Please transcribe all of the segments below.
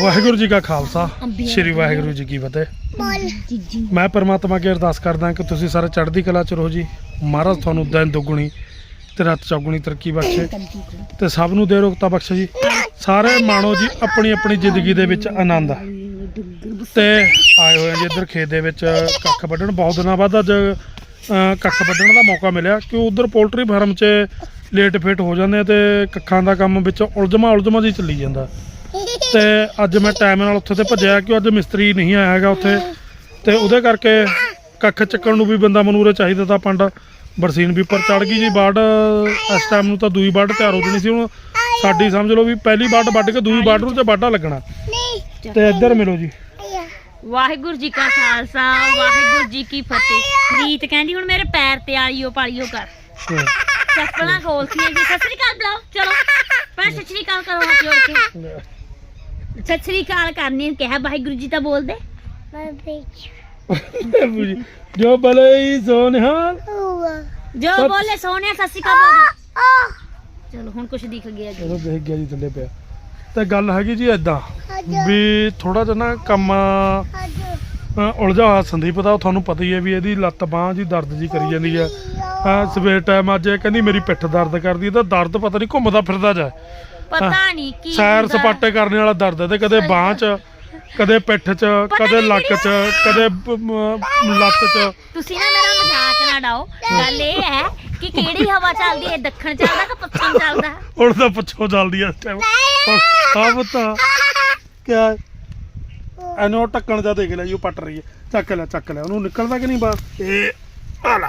ਵਾਹਿਗੁਰੂ ਜੀ ਕਾ ਖਾਲਸਾ ਸ੍ਰੀ ਵਾਹਿਗੁਰੂ ਜੀ ਕੀ ਫਤਿਹ। ਮੈਂ ਪਰਮਾਤਮਾ ਅੱਗੇ ਅਰਦਾਸ ਕਰਦਾ ਕਿ ਤੁਸੀਂ ਸਾਰੇ ਚੜ੍ਹਦੀ ਕਲਾ ਚ ਰਹੋ ਜੀ। ਮਹਾਰਾਜ ਤੁਹਾਨੂੰ ਦਿਨ ਦੁੱਗਣੀ ਤੇ ਰਾਤ ਚੌਗੁਣੀ ਤਰੱਕੀ ਬਖਸ਼ੇ ਤੇ ਸਭ ਨੂੰ ਦੇ ਰੋਗਤਾ ਬਖਸ਼ੇ ਜੀ। ਸਾਰੇ ਮਾਣੋ ਜੀ ਆਪਣੀ ਆਪਣੀ ਜ਼ਿੰਦਗੀ ਦੇ ਵਿੱਚ ਆਨੰਦ ਤੇ ਆਏ ਹੋਏ ਆ ਜੀ ਇੱਧਰ ਖੇਤ ਦੇ ਵਿੱਚ ਕੱਖ ਵੱਢਣ। ਬਹੁਤ ਦਿਨਾਂ ਬਾਅਦ ਅੱਜ ਕੱਖ ਵੱਢਣ ਦਾ ਮੌਕਾ ਮਿਲਿਆ ਕਿ ਉਧਰ ਪੋਲਟਰੀ ਫਾਰਮ 'ਚ ਲੇਟ ਫੇਟ ਹੋ ਜਾਂਦੇ ਆ ਤੇ ਕੱਖਾਂ ਦਾ ਕੰਮ ਵਿੱਚ ਉਲਝਮਾ ਉਲਝਮਾ ਜੀ ਚੱਲੀ ਜਾਂਦਾ। ਤੇ ਅੱਜ ਮੈਂ ਟਾਈਮ ਨਾਲ ਉੱਥੇ ਤੇ ਭੱਜਿਆ ਕਿ ਅੱਜ ਮਿਸਤਰੀ ਨਹੀਂ ਆਇਆ ਹੈਗਾ ਉੱਥੇ। ਤੇ ਉਹਦੇ ਕਰਕੇ ਕੱਖ ਚੱਕਣ ਨੂੰ ਵੀ ਬੰਦਾ ਮਨੂਰੇ ਚਾਹੀਦਾ ਤਾਂ ਪੰਡ ਬਰਸੀਨ ਵੀ ਉੱਪਰ ਚੜ ਗਈ ਜੀ ਬਾੜ ਇਸ ਟਾਈਮ ਨੂੰ ਤਾਂ ਦੂਈ ਬਾੜ ਤਿਆਰ ਹੋ ਜਣੀ ਸੀ। ਹੁਣ ਸਾਡੀ ਸਮਝ ਲਓ ਵੀ ਪਹਿਲੀ ਬਾੜ ਵੱਢ ਕੇ ਦੂਈ ਬਾੜ ਨੂੰ ਤੇ ਬਾਡਾ ਲੱਗਣਾ। ਤੇ ਇੱਧਰ ਮਿਲੋ ਜੀ। ਵਾਹਿਗੁਰੂ ਜੀ ਕਾ ਖਾਲਸਾ ਵਾਹਿਗੁਰੂ ਜੀ ਕੀ ਫਤਿਹ। ਰੀਤ ਕਹਿੰਦੀ ਹੁਣ ਮੇਰੇ ਪੈਰ ਤੇ ਆਈਓ ਪਾਲੀਓ ਕਰ। ਚੱਪਲਾਂ ਖੋਲਤੀਆਂ ਜੀ। ਸਤਿ ਸ੍ਰੀ ਅਕਾਲ ਬੁਲਾਓ ਚਲੋ। ਪਰ ਸਤਿ ਸ੍ਰੀ ਅਕਾਲ ਕਰੋ ਹੱਥ ਜੋੜ ਕੇ? ਸਤਿ ਸ੍ਰੀ ਅਕਾਲ ਕਰਨੀ ਕਿਹਾ ਵਾਹਿਗੁਰੂ ਜੀ ਤਾਂ ਬੋਲਦੇ। ਜੋ। ਬਲੇ ਸੋਨਿਹਾਲ ਜੋ ਸਤਿ- ਬੋਲੇ ਸੋਹਣਿਆ ਸਤਿ ਸ੍ਰੀ ਅਕਾਲ ਬੋਲਦੇ ਚਲੋ ਹੁਣ ਕੁਝ ਦਿਖ ਗਿਆ ਜੀ। ਚਲੋ ਦੇਖ ਗਿਆ ਜੀ ਥੱਲੇ ਪਿਆ। ਤੇ ਗੱਲ ਹੈਗੀ ਜੀ ਐਦਾਂ ਵੀ ਥੋੜਾ ਜਿਹਾ ਨਾ ਕੰਮ ਅ, ਉਲਝਾ ਹੋਇਆ ਸੰਦੀਪ ਦਾ ਤੁਹਾਨੂੰ ਪਤਾ ਹੀ ਹੈ ਵੀ ਇਹਦੀ ਲੱਤ ਬਾਂਹ ਜੀ ਦਰਦ ਜੀ ਕਰੀ ਜਾਂਦੀ ਹੈ। ਆ ਸਵੇਰ ਟਾਈਮ ਅੱਜ ਇਹ ਕਹਿੰਦੀ ਮੇਰੀ ਪਿੱਠ ਦਰਦ ਕਰਦੀ ਹੈ ਤਾਂ ਦਰਦ ਪਤਾ ਨਹੀਂ ਘੁੰਮਦਾ ਫਿਰਦਾ ਜਾ। ਪਤਾ ਨਹੀਂ ਕੀ ਸੈਰ ਹੁੰਦਾ। ਸਪਾਟੇ ਕਰਨ ਵਾਲਾ ਦਰਦ ਹੈ ਤੇ ਕਦੇ ਬਾਂਹ 'ਚ ਕਦੇ ਪਿੱਠ 'ਚ ਕਦੇ ਲੱਕ 'ਚ ਕਦੇ ਬ- ਮ- ਲੱਤ 'ਚ। ਤੁਸੀਂ ਨਾ ਮੇਰਾ ਮਜ਼ਾਕ ਨਾ ਡਾਓ ਗੱਲ ਇਹ ਹੈ ਕਿ ਕਿਹੜੀ ਹਵਾ ਚੱਲਦੀ ਹੈ? ਦੱਖਣ ਚੱਲਦਾ ਕਿ ਪੱਛਮ ਚੱਲਦਾ? ਹੁਣ ਤਾਂ ਪੁੱਛੋ ਜਲਦੀ ਇਸ ਟਾਈਮ ਆ ਬਤਾ ਕਿਆ ਹੈ? ਇਹਨੂੰ ਉਹ ਢੱਕਣ ਜਾ ਦੇਖ ਲੈ ਜੀ ਉਹ ਪੱਟ ਰਹੀ ਹੈ। ਚੱਕ ਲੈ ਚੱਕ ਲੈ। ਉਹਨੂੰ ਨਿਕਲਦਾ ਕਿ ਨਹੀਂ ਬਾਹਰ? ਇਹ ਆ ਲੈ।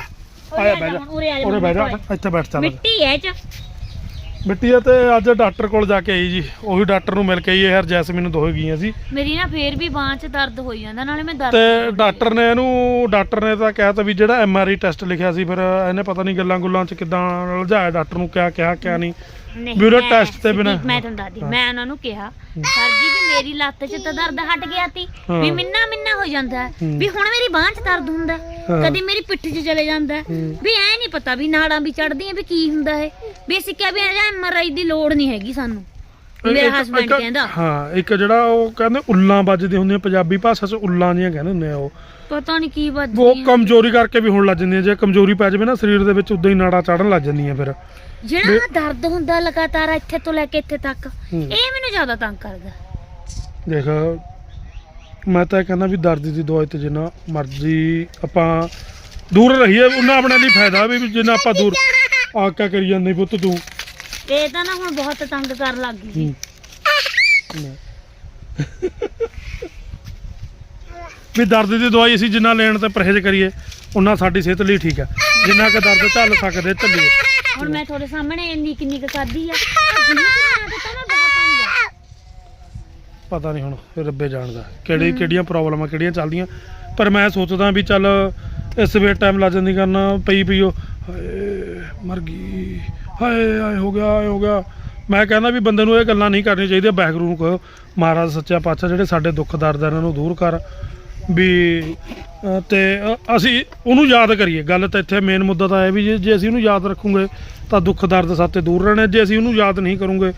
ਆਇਆ ਬਹਿ ਜਾ। ਉਰੇ ਆ ਜਾ ਉਰੇ ਬਹਿ ਜਾ। ਮਿੱਟੀ ਇੱਥੇ ਬੈਠ ਚੱਲ। ਮਿੱਟੀ ਹੈ ਇਹ ਚ। ਮਿੱਟੀ ਤੇ ਅੱਜ ਡਾਕਟਰ ਕੋਲ ਜਾ ਕੇ ਆਈ ਜੀ। ਉਹੀ ਡਾਕਟਰ ਨੂੰ ਮਿਲ ਕੇ ਆਈ ਇਹ ਹਰ ਜੈਸਮੀਨ ਦੋਹੇ ਗਈਆਂ ਸੀ। ਮੇਰੀ ਨਾ ਫੇਰ ਵੀ ਬਾਂਹ 'ਚ ਦਰਦ ਹੋਈ ਜਾਂਦਾ ਨਾਲੇ ਮੈਂ ਦਰਦ ਤੇ ਡਾਕਟਰ ਨੇ ਇਹਨੂੰ ਡਾਕਟਰ ਨੇ ਤਾਂ ਕਿਹਾ ਤਾਂ ਵੀ ਜਿਹੜਾ ਐਮਆਰਆਈ ਟੈਸਟ ਲਿਖਿਆ ਸੀ ਫਿਰ ਇਹਨੇ ਪਤਾ ਨਹੀਂ ਗੱਲਾਂ ਗੁੱਲਾਂ ਚ ਕਿਦਾਂ ਲਜਾਇਆ ਡਾਕਟਰ ਨੂੰ ਕਿਆ ਕਿਹਾ ਕਿਆ ਨਹੀਂ ਨਹੀਂ ਮੈਂ- ਟੈਸਟ ਤੇ ਬਿਨਾਂ- ਮੈਂ ਤੁਹਾਨੂੰ ਦੱਸਦੀ। ਮੈਂ ਉਹਨਾਂ ਨੂੰ ਕਿਹਾ ਸਰ ਜੀ ਵੀ ਮੇਰੀ ਲੱਤ 'ਚ ਤਾਂ ਦਰਦ ਹਟ ਗਿਆ ਹਾਂ। ਵੀ ਮਿੰਨਾ ਮਿੰਨਾ ਹੋ ਜਾਂਦਾ ਹੈ। ਹੂੰ। ਵੀ ਹੁਣ ਮੇਰੀ ਬਾਂਹ 'ਚ ਦਰਦ ਹੁੰਦਾ ਹੈ। ਹਾਂ। ਕਦੀ ਮੇਰੀ ਪਿੱਠ 'ਚ ਚਲੇ ਜਾਂਦਾ ਹੈ। ਹੂੰ। ਵੀ ਐ ਨਹੀਂ ਪਤਾ ਵੀ ਨਾੜਾਂ ਵੀ ਚੜਦੀਆਂ ਵੀ ਕੀ ਹੁੰਦਾ ਹੈ ਵੀ ਅਸੀਂ ਕਿਹਾ ਵੀ ਐਮਆਰਆਈ ਦੀ ਲੋੜ ਨਹੀਂ ਹੈਗੀ ਸਾਨੂੰ ਮੇਰਾ ਇੱਕ- ਹਸਬੰਡ ਇੱਕ- ਕਹਿੰਦਾ ਹਾਂ ਇੱਕ ਜਿਹੜਾ ਉਹ ਕਹਿੰਦੇ ਉੱਲਾਂ ਵੱਜਦੀਆਂ ਹੁੰਦੀਆਂ ਪੰਜਾਬੀ ਭਾਸ਼ਾ 'ਚ ਉੱਲਾਂ ਜੀਆਂ ਕਹਿੰਦੇ ਹੁੰਦੇ ਆ ਉਹ ਪਤਾ ਨਹੀਂ ਕੀ ਉਹ ਵੱਜਦੀ ਕਮਜ਼ੋਰੀ ਕਰਕੇ ਵੀ ਹੋਣ ਲੱਗ ਜਾਂਦੀਆਂ ਜੇ ਕਮਜ਼ੋਰੀ ਪੈ ਜਾਵੇ ਨਾ ਸਰੀਰ ਦੇ ਵਿੱਚ ਉਦਾਂ ਹੀ ਨਾੜਾਂ ਚੜਨ ਲੱਗ ਜਾਂਦੀਆਂ ਫਿਰ। ਜਿਹੜਾ ਦਰਦ ਹੁੰਦਾ ਲਗਾਤਾਰ ਇੱਥੇ ਤੋਂ ਲੈ ਕੇ ਇੱਥੇ ਤੱਕ। ਇਹ ਮੈਨੂੰ ਜ਼ਿਆਦਾ ਤੰਗ ਕਰਦਾ। ਦੇਖ ਮੈਂ ਤਾਂ ਕਹਿੰਦਾ ਵੀ ਦਰਦ ਦੀ ਦਵਾਈ ਤੇ ਜਿੰਨਾ ਮਰਜ਼ੀ ਆਪਾਂ ਦੂਰ ਰਹੀਏ ਉਹਨਾਂ ਆਪਣੇ ਲਈ ਫਾਇਦਾ ਵੀ ਜਿੰਨਾ ਆਪਾਂ ਦੂਰ ਆ ਕਿਆ ਕਰੀ ਜਾਂਦੇ ਪੁੱਤ ਤੂੰ। ਇਹ ਤਾਂ ਨਾ ਹੁਣ ਬਹੁਤ ਤੰਗ ਕਰਨ ਲੱਗ ਗਈ। ਵੀ ਦਰਦ ਦੀ ਦਵਾਈ ਅਸੀਂ ਜਿੰਨਾ ਲੈਣ ਤੇ ਪਰਹੇਜ਼ ਕਰੀਏ ਉਹਨਾਂ ਸਾਡੀ ਸਿਹਤ ਲਈ ਠੀਕ ਹੈ। ਜਿੰਨਾ ਕਿ ਦਰਦ ਝੱਲ ਸਕਦੇ ਝੱਲੀਏ ਹੁਣ ਮੈਂ ਤੁਹਾਡੇ ਸਾਹਮਣੇ ਇੰਨੀ ਕਿੰਨੀ ਕੁ ਕਰਦੀ ਆ। ਮੈਂ ਬਹੁਤ ਤੰਗ ਪਤਾ ਨਹੀਂ ਹੁਣ ਰੱਬੇ ਜਾਣਦਾ ਕਿਹੜੀ ਕਿਹੜੀਆਂ ਪ੍ਰੋਬਲਮਾਂ ਕਿਹੜੀਆਂ ਚੱਲਦੀਆਂ। ਪਰ ਮੈਂ ਸੋਚਦਾ ਵੀ ਚੱਲ ਇਸ ਵੇਲੇ ਟਾਈਮ ਲੱਗ ਜਾਂਦੀ ਕਰਨ ਪਈ ਪਈਓ। ਹਾਏ ਮਰ ਗਈ। ਹਾਏ ਆਏ ਹੋ ਗਿਆ ਆਏ ਹੋ ਗਿਆ। ਮੈਂ ਕਹਿੰਦਾ ਵੀ ਬੰਦੇ ਨੂੰ ਇਹ ਗੱਲਾਂ ਨਹੀਂ ਕਰਨੀਆਂ ਚਾਹੀਦੀਆਂ ਵਾਹਿਗੁਰੂ ਨੂੰ ਕਹੋ ਮਹਾਰਾਜ ਸੱਚਾ ਪਾਤਸ਼ਾਹ ਜਿਹੜੇ ਸਾਡੇ ਦੁੱਖ ਦਰਦ ਇਹਨਾਂ ਨੂੰ ਦੂਰ ਕਰ। ਵੀ ਅ, ਤੇ ਅ, ਅਸੀਂ ਉਹਨੂੰ ਯਾਦ ਕਰੀਏ। ਗੱਲ ਤਾਂ ਇੱਥੇ ਮੇਨ ਮੁੱਦਾ ਤਾਂ ਇਹ ਵੀ ਜੇ- ਜੇ ਅਸੀਂ ਉਹਨੂੰ ਯਾਦ ਰੱਖੂਗੇ ਤਾਂ ਦੁੱਖ ਦਰਦ ਸਾਤੇ ਦੂਰ ਰਹਿਣੇ। ਜੇ ਅਸੀਂ ਉਹਨੂੰ ਯਾਦ ਨਹੀਂ ਕਰੂੰਗੇ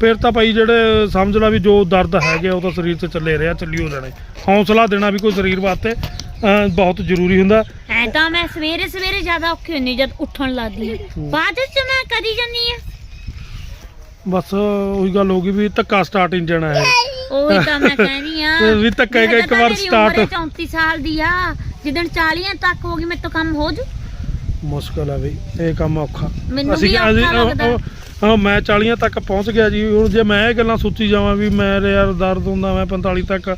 ਫਿਰ ਤਾਂ ਭਾਈ ਜਿਹੜੇ ਸਮਝ ਲਾ ਵੀ ਜੋ ਦਰਦ ਹੈਗੇ ਉਹ ਤਾਂ ਸਰੀਰ ਤੇ ਚੱਲੇ ਰਿਹਾ ਚੱਲੀ ਹੋ ਜਾਣੇ। ਹੌਸਲਾ ਦੇਣਾ ਵੀ ਕੋਈ ਸਰੀਰ ਵਾਸਤੇ ਅ, ਬਹੁਤ ਜ਼ਰੂਰੀ ਹੁੰਦਾ। ਐ ਤਾਂ ਮੈਂ ਸਵੇਰੇ ਸਵੇਰੇ ਜ਼ਿਆਦਾ ਔਖੀ ਹੁੰਨੀ ਜਦ ਉੱਠਣ ਲੱਗਦੀ ਆ ਬਾਅਦ ਚ ਮੈਂ ਕਰੀ ਜਾਂਦੀ ਆ ਬਸ ਉਹੀ ਗੱਲ ਹੋ ਗਈ ਵੀ ਧੱਕਾ ਸਟਾਰਟ ਇੰਜਣ ਹੈ ਉਹੀ ਤਾਂ ਮੈਂ ਕਹਿੰਦੀ ਆ। ਵੀ ਧੱਕਾ ਇੱਕ- ਇੱਕ ਵਾਰ start- 34 ਸਾਲ ਦੀ ਆ। ਜਿੱਦਣ 40 ਤੱਕ ਹੋ ਗਈ ਮੇਰੇ ਤੋਂ ਕੰਮ ਹੋ ਜੂ? ਮੁਸ਼ਕਲ ਆ ਬਈ ਇਹ ਕੰਮ ਔਖਾ। ਮੈਨੂੰ ਵੀ ਔਖਾ ਲੱਗਦਾ। ਹਾਂ ਮੈਂ 40 ਤੱਕ ਪਹੁੰਚ ਗਿਆ ਜੀ। ਹੁਣ ਜੇ ਮੈਂ ਇਹ ਗੱਲਾਂ ਸੋਚੀ ਜਾਵਾਂ ਵੀ ਮੇਰੇ ਯਾਰ ਦਰਦ ਹੁੰਦਾ ਮੈਂ 45 ਤੱਕ